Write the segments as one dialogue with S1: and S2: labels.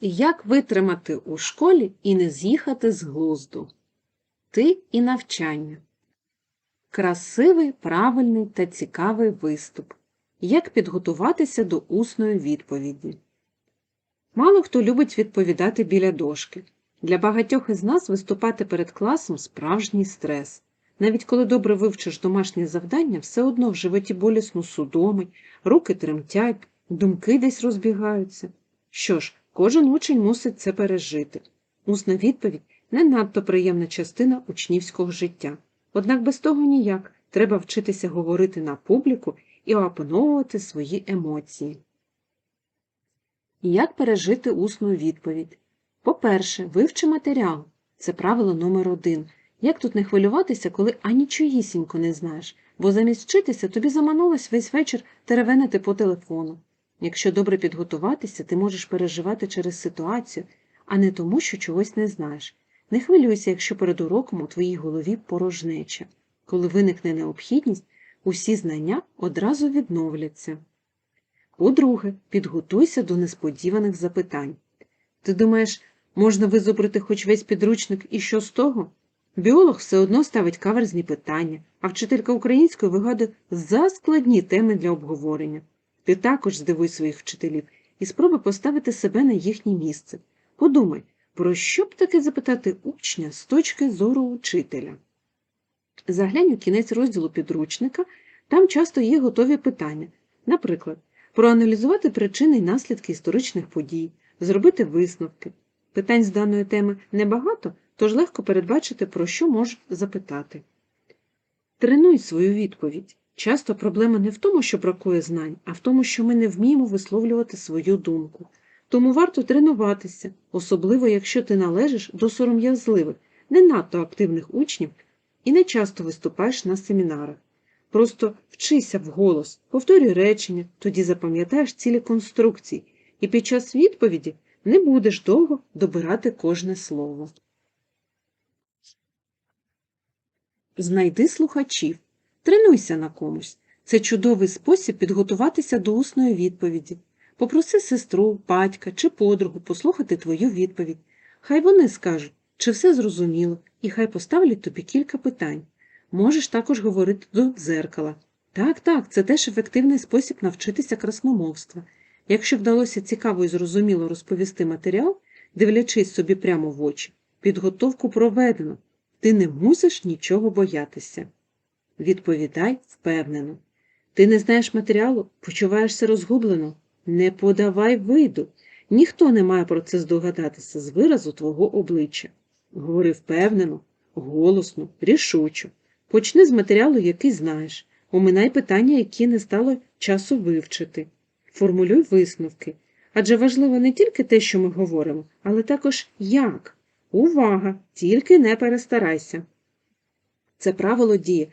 S1: Як витримати у школі і не з'їхати з глузду? Ти і навчання. Красивий, правильний та цікавий виступ. Як підготуватися до усної відповіді? Мало хто любить відповідати біля дошки. Для багатьох із нас виступати перед класом справжній стрес. Навіть коли добре вивчиш домашнє завдання, все одно в животі болісно судомить, руки тремтять, думки десь розбігаються. Що ж, кожен учень мусить це пережити. Усна відповідь не надто приємна частина учнівського життя. Однак без того ніяк треба вчитися говорити на публіку і опановувати свої емоції. Як пережити усну відповідь? По-перше, вивчи матеріал. Це правило номер один. Як тут не хвилюватися, коли анічоїсінько не знаєш, бо замість вчитися тобі заманулось весь вечір теревенити по телефону. Якщо добре підготуватися, ти можеш переживати через ситуацію, а не тому, що чогось не знаєш. Не хвилюйся, якщо перед уроком у твоїй голові порожнеча. Коли виникне необхідність, усі знання одразу відновляться. По-друге, підготуйся до несподіваних запитань. Ти думаєш, можна визубрити хоч весь підручник і що з того? Біолог все одно ставить каверзні питання, а вчителька української вигадує заскладні теми для обговорення. Ти також здивуй своїх вчителів і спробуй поставити себе на їхнє місце. Подумай, про що б таки запитати учня з точки зору учителя? Заглянь у кінець розділу підручника, там часто є готові питання. Наприклад, проаналізувати причини і наслідки історичних подій, зробити висновки. Питань з даної теми небагато, тож легко передбачити, про що можуть запитати. Тренуй свою відповідь. Часто проблема не в тому, що бракує знань, а в тому, що ми не вміємо висловлювати свою думку. Тому варто тренуватися, особливо якщо ти належиш до сором'язливих, не надто активних учнів і не часто виступаєш на семінарах. Просто вчися вголос, повторюй речення, тоді запам'ятаєш цілі конструкції, і під час відповіді не будеш довго добирати кожне слово. Знайди слухачів. Тренуйся на комусь. Це чудовий спосіб підготуватися до усної відповіді. Попроси сестру, батька чи подругу послухати твою відповідь. Хай вони скажуть, чи все зрозуміло, і хай поставлять тобі кілька питань. Можеш також говорити до дзеркала. Так, так, це теж ефективний спосіб навчитися красномовства. Якщо вдалося цікаво і зрозуміло розповісти матеріал, дивлячись собі прямо в очі, підготовку проведено. Ти не мусиш нічого боятися. Відповідай впевнено. Ти не знаєш матеріалу, почуваєшся розгублено. Не подавай виду. Ніхто не має про це здогадатися з виразу твого обличчя. Говори впевнено, голосно, рішучо. Почни з матеріалу, який знаєш. Оминай питання, які не стало часу вивчити. Формулюй висновки. Адже важливо не тільки те, що ми говоримо, але також як. Увага! Тільки не перестарайся. Це правило діє,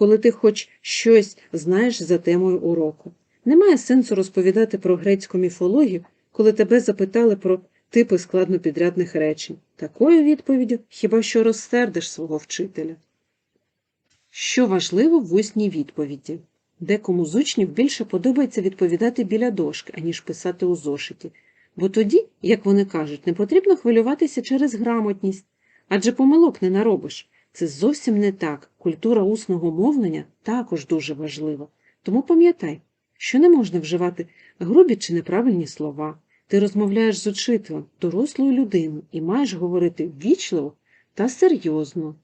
S1: коли ти хоч щось знаєш за темою уроку. Немає сенсу розповідати про грецьку міфологію, коли тебе запитали про типи складнопідрядних речень. Такою відповіддю хіба що розсердиш свого вчителя. Що важливо в усній відповіді? Декому з учнів більше подобається відповідати біля дошки, аніж писати у зошиті, бо тоді, як вони кажуть, не потрібно хвилюватися через грамотність, адже помилок не наробиш. Це зовсім не так. Культура усного мовлення також дуже важлива. Тому пам'ятай, що не можна вживати грубі чи неправильні слова. Ти розмовляєш з учителем, дорослою людиною і маєш говорити ввічливо та серйозно.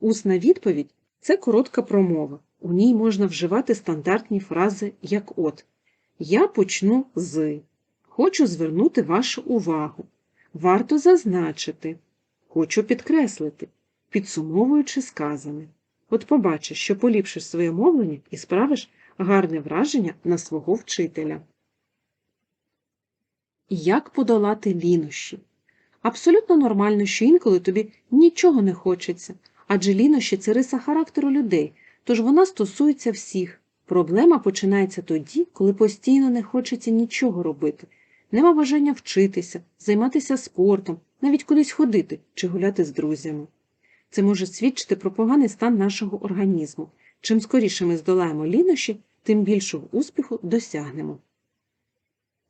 S1: Усна відповідь це коротка промова. У ній можна вживати стандартні фрази, як от Я почну з. Хочу звернути вашу увагу. Варто зазначити. Хочу підкреслити, підсумовуючи сказане. От побачиш, що поліпшиш своє мовлення і справиш гарне враження на свого вчителя. Як подолати лінощі? Абсолютно нормально, що інколи тобі нічого не хочеться, адже лінощі це риса характеру людей, тож вона стосується всіх. Проблема починається тоді, коли постійно не хочеться нічого робити, нема бажання вчитися, займатися спортом, навіть кудись ходити чи гуляти з друзями. Це може свідчити про поганий стан нашого організму. Чим скоріше ми здолаємо лінощі, тим більшого успіху досягнемо.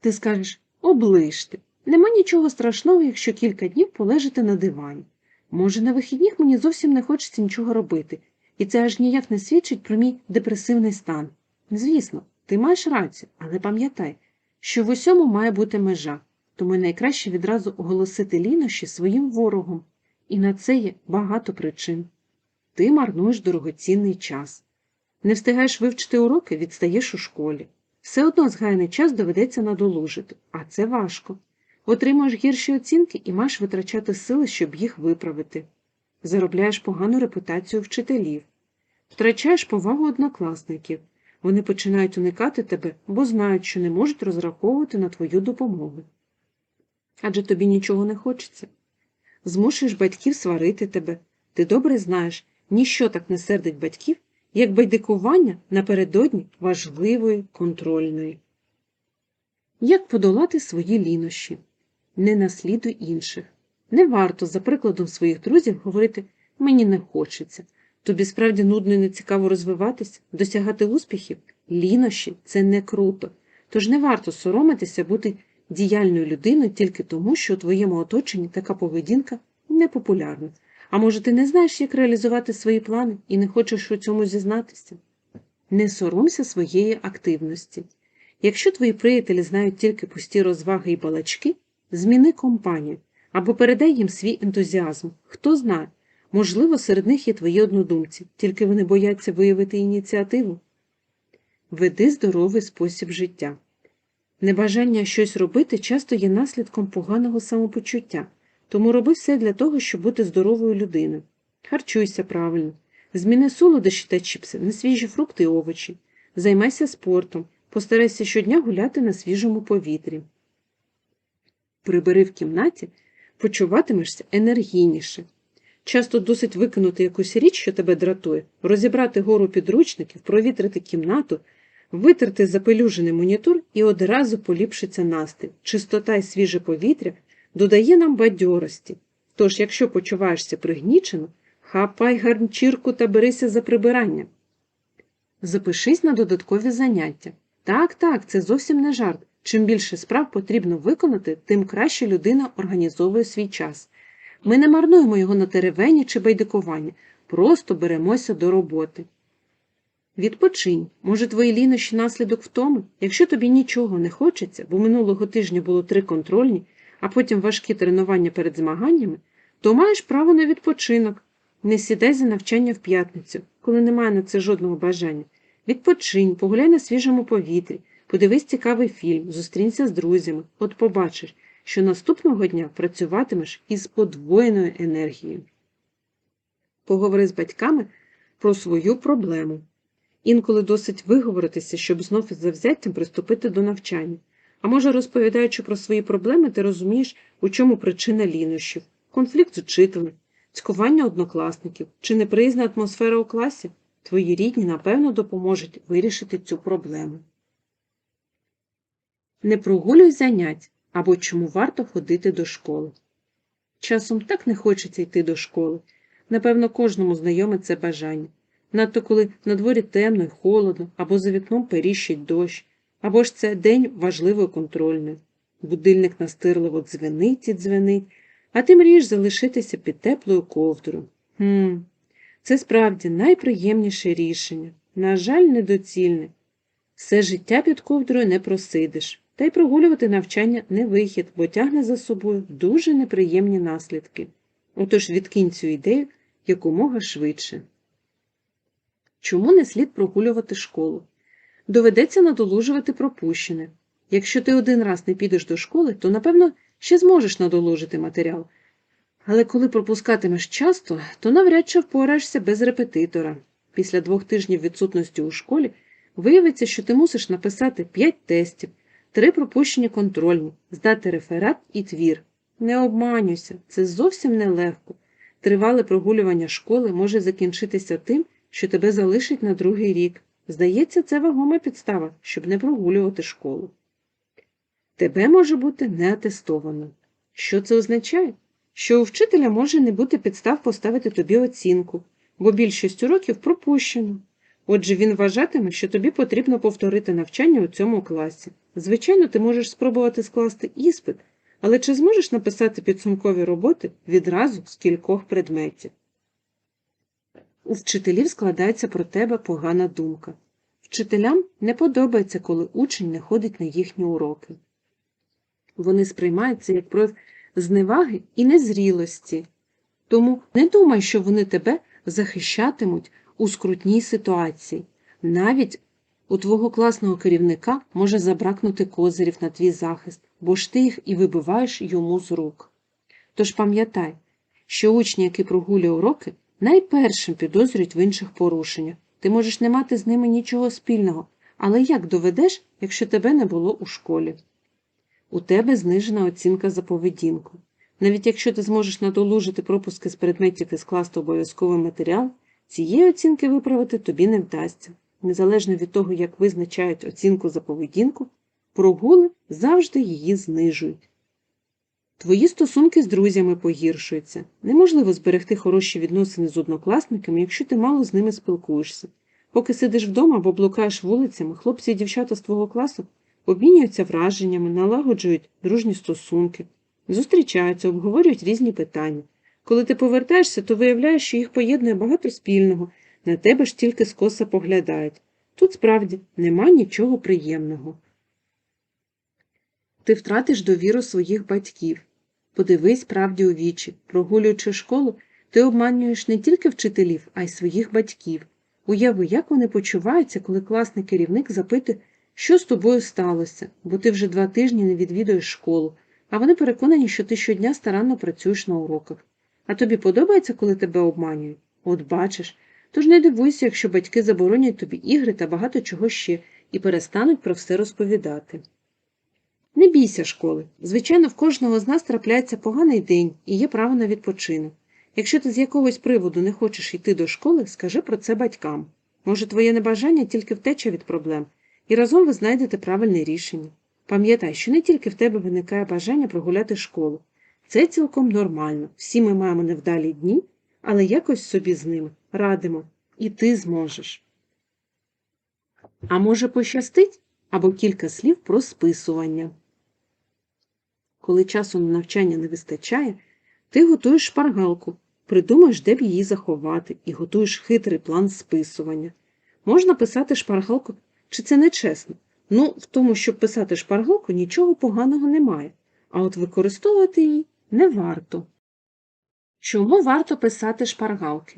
S1: Ти скажеш оближте. Нема нічого страшного, якщо кілька днів полежите на дивані. Може, на вихідних мені зовсім не хочеться нічого робити, і це аж ніяк не свідчить про мій депресивний стан. Звісно, ти маєш рацію, але пам'ятай, що в усьому має бути межа, тому найкраще відразу оголосити лінощі своїм ворогом, і на це є багато причин. Ти марнуєш дорогоцінний час. Не встигаєш вивчити уроки, відстаєш у школі. Все одно згаяний час доведеться надолужити, а це важко. Отримуєш гірші оцінки і маєш витрачати сили, щоб їх виправити. Заробляєш погану репутацію вчителів, втрачаєш повагу однокласників. Вони починають уникати тебе, бо знають, що не можуть розраховувати на твою допомогу. Адже тобі нічого не хочеться. Змушуєш батьків сварити тебе. Ти добре знаєш, ніщо так не сердить батьків, як байдикування напередодні важливої контрольної. Як подолати свої лінощі? Не наслідуй інших. Не варто, за прикладом своїх друзів, говорити мені не хочеться. Тобі справді нудно і нецікаво розвиватися, досягати успіхів? Лінощі це не круто. Тож не варто соромитися бути діяльною людиною тільки тому, що у твоєму оточенні така поведінка непопулярна. А може, ти не знаєш, як реалізувати свої плани і не хочеш у цьому зізнатися? Не соромся своєї активності. Якщо твої приятелі знають тільки пусті розваги і балачки, зміни компанію або передай їм свій ентузіазм. Хто знає, можливо, серед них є твої однодумці, тільки вони бояться виявити ініціативу. Веди здоровий спосіб життя. Небажання щось робити часто є наслідком поганого самопочуття, тому роби все для того, щоб бути здоровою людиною. Харчуйся правильно, зміни солодощі та чіпси на свіжі фрукти і овочі, займайся спортом, постарайся щодня гуляти на свіжому повітрі. Прибери в кімнаті, почуватимешся енергійніше. Часто досить викинути якусь річ, що тебе дратує, розібрати гору підручників, провітрити кімнату, витерти запелюжений монітор і одразу поліпшиться настрій. Чистота і свіже повітря додає нам бадьорості. Тож, якщо почуваєшся пригнічено, хапай гарнчірку та берися за прибирання. Запишись на додаткові заняття. Так, так, це зовсім не жарт. Чим більше справ потрібно виконати, тим краще людина організовує свій час. Ми не марнуємо його на теревені чи байдикування, просто беремося до роботи. Відпочинь, може, твої лінощі наслідок в тому, якщо тобі нічого не хочеться, бо минулого тижня було три контрольні, а потім важкі тренування перед змаганнями, то маєш право на відпочинок. Не сідай за навчання в п'ятницю, коли немає на це жодного бажання. Відпочинь, погуляй на свіжому повітрі, подивись цікавий фільм, зустрінься з друзями, от побачиш, що наступного дня працюватимеш із подвоєною енергією. Поговори з батьками про свою проблему. Інколи досить виговоритися, щоб знов із завзяттям приступити до навчання. А може, розповідаючи про свої проблеми, ти розумієш, у чому причина лінощів, конфлікт з учителем, цькування однокласників чи неприязна атмосфера у класі, твої рідні, напевно, допоможуть вирішити цю проблему. Не прогулюй занять або чому варто ходити до школи. Часом так не хочеться йти до школи. Напевно, кожному знайоме це бажання. Надто коли на дворі темно й холодно, або за вікном періщить дощ, або ж це день важливої контрольної. Будильник настирливо дзвенить і дзвенить, а ти мрієш залишитися під теплою ковдрою. Хм, це справді найприємніше рішення. На жаль, недоцільне. Все життя під ковдрою не просидиш, та й прогулювати навчання не вихід, бо тягне за собою дуже неприємні наслідки. Отож відкинь цю ідею якомога швидше. Чому не слід прогулювати школу? Доведеться надолужувати пропущене. Якщо ти один раз не підеш до школи, то, напевно, ще зможеш надолужити матеріал. Але коли пропускатимеш часто, то навряд чи впораєшся без репетитора. Після двох тижнів відсутності у школі виявиться, що ти мусиш написати 5 тестів, три пропущені контрольні, здати реферат і твір. Не обманюйся, це зовсім нелегко. Тривале прогулювання школи може закінчитися тим, що тебе залишить на другий рік. Здається, це вагома підстава, щоб не прогулювати школу. Тебе може бути не атестовано. Що це означає? Що у вчителя може не бути підстав поставити тобі оцінку, бо більшість уроків пропущено. Отже, він вважатиме, що тобі потрібно повторити навчання у цьому класі. Звичайно, ти можеш спробувати скласти іспит, Але чи зможеш написати підсумкові роботи відразу з кількох предметів? У вчителів складається про тебе погана думка. Вчителям не подобається, коли учень не ходить на їхні уроки. Вони сприймають це як прояв зневаги і незрілості. Тому не думай, що вони тебе захищатимуть у скрутній ситуації. Навіть у твого класного керівника може забракнути козирів на твій захист, бо ж ти їх і вибиваєш йому з рук. Тож пам'ятай, що учні, які прогулює уроки, найпершим підозрюють в інших порушеннях. Ти можеш не мати з ними нічого спільного, але як доведеш, якщо тебе не було у школі? У тебе знижена оцінка за поведінку. Навіть якщо ти зможеш надолужити пропуски з предметів і скласти обов'язковий матеріал, цієї оцінки виправити тобі не вдасться. Незалежно від того, як визначають оцінку за поведінку, прогули завжди її знижують. Твої стосунки з друзями погіршуються. Неможливо зберегти хороші відносини з однокласниками, якщо ти мало з ними спілкуєшся. Поки сидиш вдома або блукаєш вулицями, хлопці і дівчата з твого класу обмінюються враженнями, налагоджують дружні стосунки, зустрічаються, обговорюють різні питання. Коли ти повертаєшся, то виявляєш, що їх поєднує багато спільного, на тебе ж тільки скоса поглядають. Тут справді нема нічого приємного. Ти втратиш довіру своїх батьків. Подивись правді у вічі. Прогулюючи школу, ти обманюєш не тільки вчителів, а й своїх батьків. Уяви, як вони почуваються, коли класний керівник запитує, що з тобою сталося, бо ти вже два тижні не відвідуєш школу, а вони переконані, що ти щодня старанно працюєш на уроках. А тобі подобається, коли тебе обманюють? От бачиш. Тож не дивуйся, якщо батьки заборонять тобі ігри та багато чого ще і перестануть про все розповідати. Не бійся школи. Звичайно, в кожного з нас трапляється поганий день і є право на відпочинок. Якщо ти з якогось приводу не хочеш йти до школи, скажи про це батькам. Може, твоє небажання тільки втеча від проблем, і разом ви знайдете правильне рішення. Пам'ятай, що не тільки в тебе виникає бажання прогуляти школу. Це цілком нормально. Всі ми маємо невдалі дні, але якось собі з ними радимо, і ти зможеш. А може, пощастить або кілька слів про списування. Коли часу на навчання не вистачає, ти готуєш шпаргалку, придумаєш, де б її заховати, і готуєш хитрий план списування. Можна писати шпаргалку, чи це не чесно? Ну, в тому, щоб писати шпаргалку, нічого поганого немає, а от використовувати її не варто. Чому варто писати шпаргалки?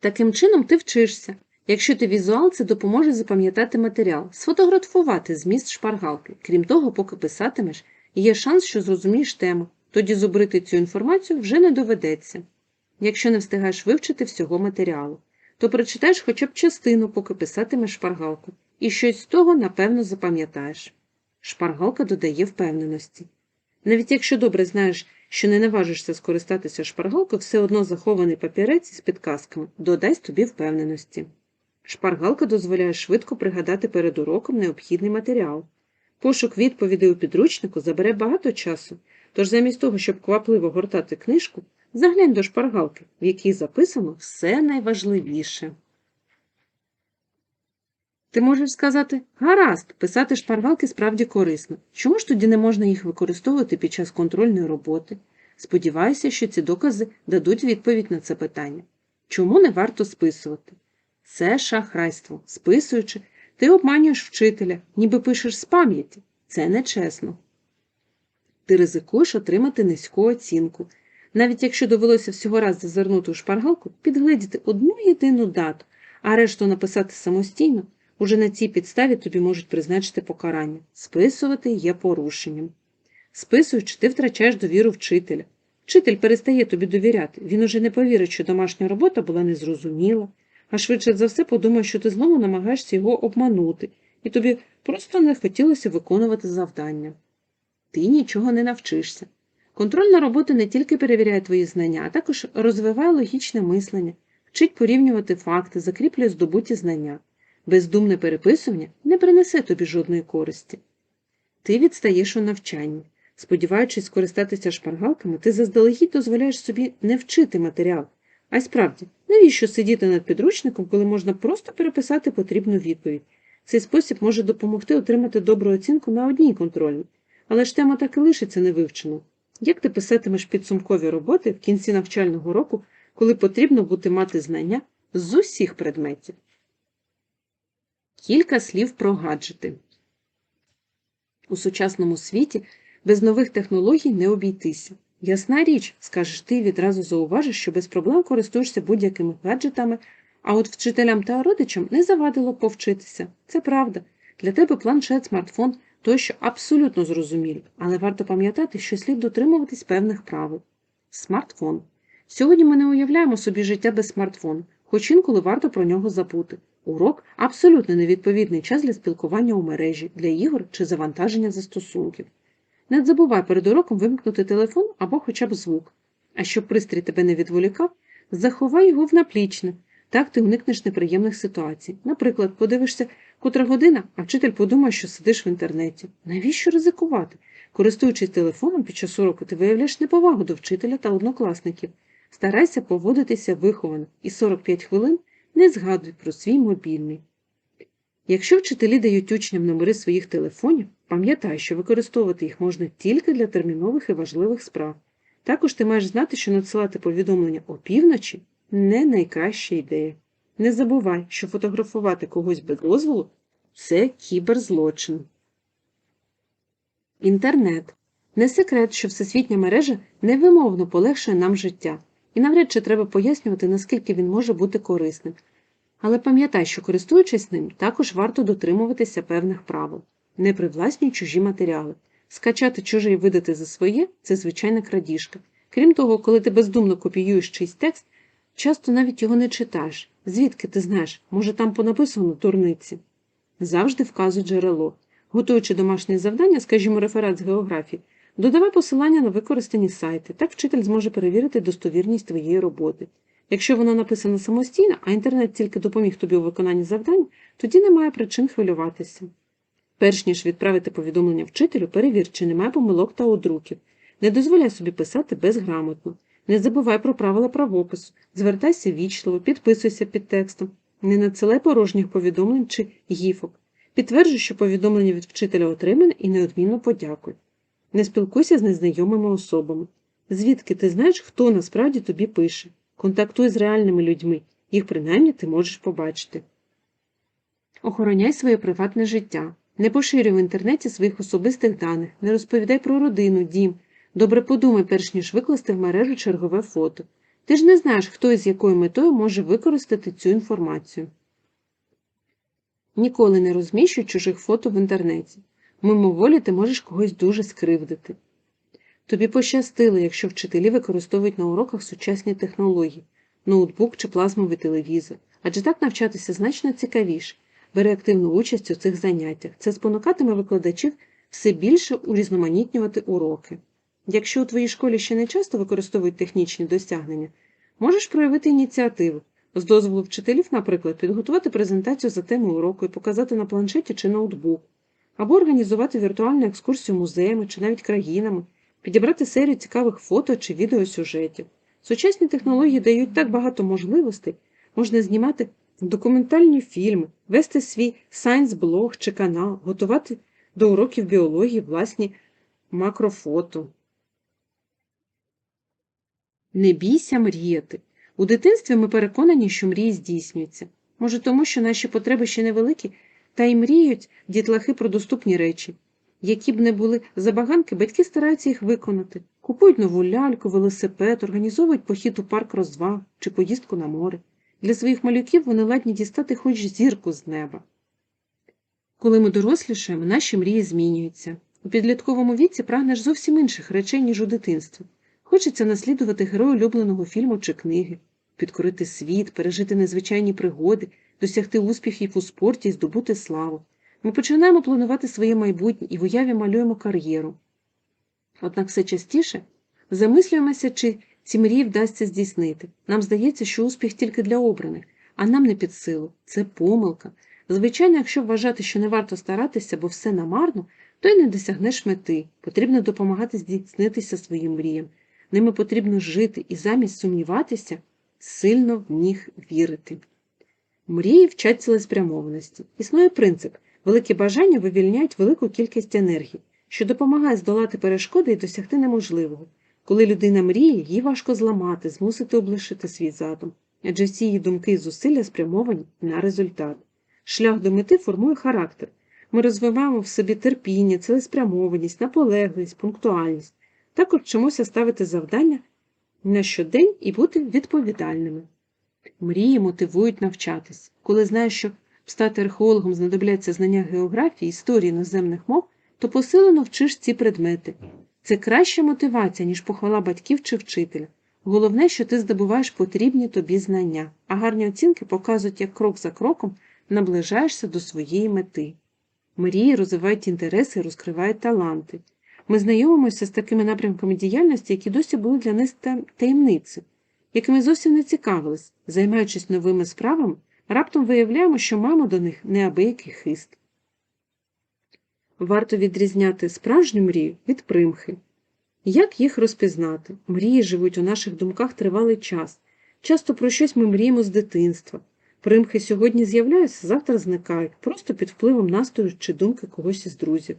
S1: Таким чином ти вчишся. Якщо ти візуал, це допоможе запам'ятати матеріал, сфотографувати зміст шпаргалки. Крім того, поки писатимеш, є шанс, що зрозумієш тему, тоді зубрити цю інформацію вже не доведеться. Якщо не встигаєш вивчити всього матеріалу, то прочитаєш хоча б частину, поки писатимеш шпаргалку, і щось з того, напевно, запам'ятаєш. Шпаргалка додає впевненості. Навіть якщо добре знаєш, що не наважишся скористатися шпаргалкою, все одно захований папірець із підказками додасть тобі впевненості. Шпаргалка дозволяє швидко пригадати перед уроком необхідний матеріал. Пошук відповідей у підручнику забере багато часу, тож замість того, щоб квапливо гортати книжку, заглянь до шпаргалки, в якій записано все найважливіше. Ти можеш сказати гаразд, писати шпаргалки справді корисно. Чому ж тоді не можна їх використовувати під час контрольної роботи? Сподіваюся, що ці докази дадуть відповідь на це питання. Чому не варто списувати? Це шахрайство. Списуючи, ти обманюєш вчителя, ніби пишеш з пам'яті. Це нечесно. Ти ризикуєш отримати низьку оцінку. Навіть якщо довелося всього раз зазирнути у шпаргалку, підгледіти одну єдину дату, а решту написати самостійно, уже на цій підставі тобі можуть призначити покарання. Списувати є порушенням. Списуючи, ти втрачаєш довіру вчителя. Вчитель перестає тобі довіряти. Він уже не повірить, що домашня робота була незрозуміла, а швидше за все подумає, що ти знову намагаєшся його обманути, і тобі просто не хотілося виконувати завдання. Ти нічого не навчишся. Контрольна робота не тільки перевіряє твої знання, а також розвиває логічне мислення, вчить порівнювати факти, закріплює здобуті знання. Бездумне переписування не принесе тобі жодної користі. Ти відстаєш у навчанні. Сподіваючись скористатися шпаргалками, ти заздалегідь дозволяєш собі не вчити матеріал. А й справді, навіщо сидіти над підручником, коли можна просто переписати потрібну відповідь? Цей спосіб може допомогти отримати добру оцінку на одній контрольній. Але ж тема так і лишиться невивченою. Як ти писатимеш підсумкові роботи в кінці навчального року, коли потрібно буде мати знання з усіх предметів? Кілька слів про гаджети. У сучасному світі без нових технологій не обійтися. Ясна річ, скажеш ти відразу зауважиш, що без проблем користуєшся будь-якими гаджетами, а от вчителям та родичам не завадило повчитися. Це правда. Для тебе планшет, смартфон тощо абсолютно зрозумілі, але варто пам'ятати, що слід дотримуватись певних правил. Смартфон. Сьогодні ми не уявляємо собі життя без смартфону, хоч інколи варто про нього забути. Урок абсолютно невідповідний час для спілкування у мережі, для ігор чи завантаження застосунків. Не забувай перед уроком вимкнути телефон або хоча б звук. А щоб пристрій тебе не відволікав, заховай його в наплічник. Так ти уникнеш неприємних ситуацій. Наприклад, подивишся, котра година, а вчитель подумає, що сидиш в інтернеті. Навіщо ризикувати? Користуючись телефоном під час уроку, ти виявляєш неповагу до вчителя та однокласників. Старайся поводитися виховано і 45 хвилин не згадуй про свій мобільний. Якщо вчителі дають учням номери своїх телефонів, пам'ятай, що використовувати їх можна тільки для термінових і важливих справ. Також ти маєш знати, що надсилати повідомлення опівночі не найкраща ідея. Не забувай, що фотографувати когось без дозволу це кіберзлочин. Інтернет. Не секрет, що всесвітня мережа невимовно полегшує нам життя, і навряд чи треба пояснювати, наскільки він може бути корисним. Але пам'ятай, що користуючись ним, також варто дотримуватися певних правил. Не привласнюй чужі матеріали. Скачати чуже видати за своє це звичайна крадіжка. Крім того, коли ти бездумно копіюєш чийсь текст, часто навіть його не читаєш. Звідки ти знаєш, може там понаписано дурниці. Завжди вказуй джерело. Готуючи домашнє завдання, скажімо, реферат з географії, додавай посилання на використані сайти, так вчитель зможе перевірити достовірність твоєї роботи. Якщо вона написана самостійно, а інтернет тільки допоміг тобі у виконанні завдань, тоді немає причин хвилюватися. Перш ніж відправити повідомлення вчителю, перевір, чи немає помилок та одруків. Не дозволяй собі писати безграмотно. Не забувай про правила правопису, звертайся вічливо, підписуйся під текстом, не надсилай порожніх повідомлень чи гіфок. Підтверджуй, що повідомлення від вчителя отримане і неодмінно подякуй. Не спілкуйся з незнайомими особами. Звідки ти знаєш, хто насправді тобі пише? Контактуй з реальними людьми, їх принаймні ти можеш побачити. Охороняй своє приватне життя. Не поширюй в інтернеті своїх особистих даних, не розповідай про родину, дім. Добре подумай, перш ніж викласти в мережу чергове фото. Ти ж не знаєш, хто і з якою метою може використати цю інформацію. Ніколи не розміщуй чужих фото в інтернеті. Мимоволі ти можеш когось дуже скривдити. Тобі пощастило, якщо вчителі використовують на уроках сучасні технології, ноутбук чи плазмовий телевізор, адже так навчатися значно цікавіше. Бери активну участь у цих заняттях. Це спонукатиме викладачів все більше урізноманітнювати уроки. Якщо у твоїй школі ще не часто використовують технічні досягнення, можеш проявити ініціативу. З дозволу вчителів, наприклад, підготувати презентацію за темою уроку і показати на планшеті чи ноутбук, або організувати віртуальну екскурсію музеями чи навіть країнами, підібрати серію цікавих фото чи відеосюжетів. Сучасні технології дають так багато можливостей, можна знімати документальні фільми, вести свій сайнс-блог чи канал, готувати до уроків біології власні макрофото. Не бійся мріяти. У дитинстві ми переконані, що мрії здійснюються. Може, тому, що наші потреби ще невеликі, та й мріють дітлахи про доступні речі. Які б не були забаганки, батьки стараються їх виконати, купують нову ляльку, велосипед, організовують похід у парк розваг чи поїздку на море. Для своїх малюків вони ладні дістати хоч зірку з неба. Коли ми дорослішаємо, наші мрії змінюються. У підлітковому віці прагнеш зовсім інших речей, ніж у дитинстві. Хочеться наслідувати герою улюбленого фільму чи книги, підкорити світ, пережити незвичайні пригоди, досягти успіхів у спорті і здобути славу. Ми починаємо планувати своє майбутнє і в уяві малюємо кар'єру. Однак все частіше замислюємося, чи ці мрії вдасться здійснити. Нам здається, що успіх тільки для обраних, а нам не під силу. Це помилка. Звичайно, якщо вважати, що не варто старатися, бо все намарно, то й не досягнеш мети. Потрібно допомагати здійснитися своїм мріям. Ними потрібно жити і замість сумніватися, сильно в них вірити. Мрії вчать цілеспрямованості. Існує принцип великі бажання вивільняють велику кількість енергії. що допомагає здолати перешкоди і досягти неможливого. Коли людина мріє, їй важко зламати, змусити облишити свій задум, адже всі її думки і зусилля спрямовані на результат. Шлях до мети формує характер. Ми розвиваємо в собі терпіння, цілеспрямованість, наполегливість, пунктуальність. Також вчимося ставити завдання на щодень і бути відповідальними. Мрії мотивують навчатись. Коли знаєш, що стати археологом знадобляться знання географії, історії іноземних мов, то посилено вчиш ці предмети. Це краща мотивація, ніж похвала батьків чи вчителя. Головне, що ти здобуваєш потрібні тобі знання, а гарні оцінки показують, як крок за кроком наближаєшся до своєї мети. Мрії розвивають інтереси і розкривають таланти. Ми знайомимося з такими напрямками діяльності, які досі були для та- таємниці, якими зовсім не цікавились, займаючись новими справами, раптом виявляємо, що маємо до них неабиякий хист. Варто відрізняти справжню мрію від примхи. Як їх розпізнати? Мрії живуть у наших думках тривалий час. Часто про щось ми мріємо з дитинства. Примхи сьогодні з'являються, завтра зникають, просто під впливом настрою чи думки когось із друзів.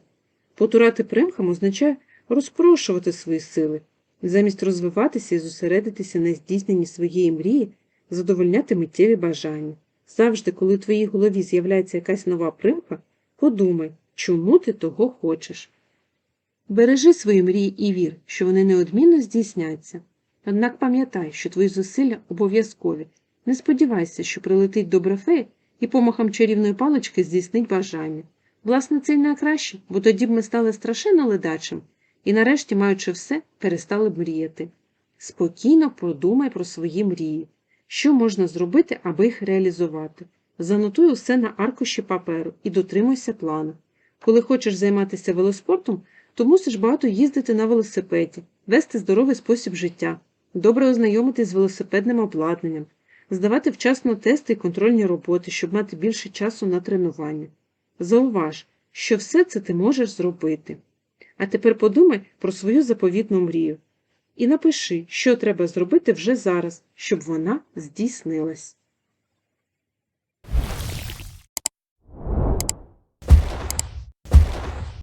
S1: Потурати примхам означає розпрошувати свої сили, замість розвиватися і зосередитися на здійсненні своєї мрії, задовольняти миттєві бажання. Завжди, коли в твоїй голові з'являється якась нова примха, подумай, чому ти того хочеш. Бережи свої мрії і вір, що вони неодмінно здійсняться. Однак пам'ятай, що твої зусилля обов'язкові. Не сподівайся, що прилетить добра фея і помахом чарівної палички здійснить бажання. Власне, це й найкраще, бо тоді б ми стали страшенно ледачим і, нарешті, маючи все, перестали б мріяти. Спокійно подумай про свої мрії. Що можна зробити, аби їх реалізувати? Занотуй усе на аркуші паперу і дотримуйся плану. Коли хочеш займатися велоспортом, то мусиш багато їздити на велосипеді, вести здоровий спосіб життя, добре ознайомитись з велосипедним обладнанням, здавати вчасно тести і контрольні роботи, щоб мати більше часу на тренування. Зауваж, що все це ти можеш зробити. А тепер подумай про свою заповітну мрію і напиши, що треба зробити вже зараз, щоб вона здійснилась.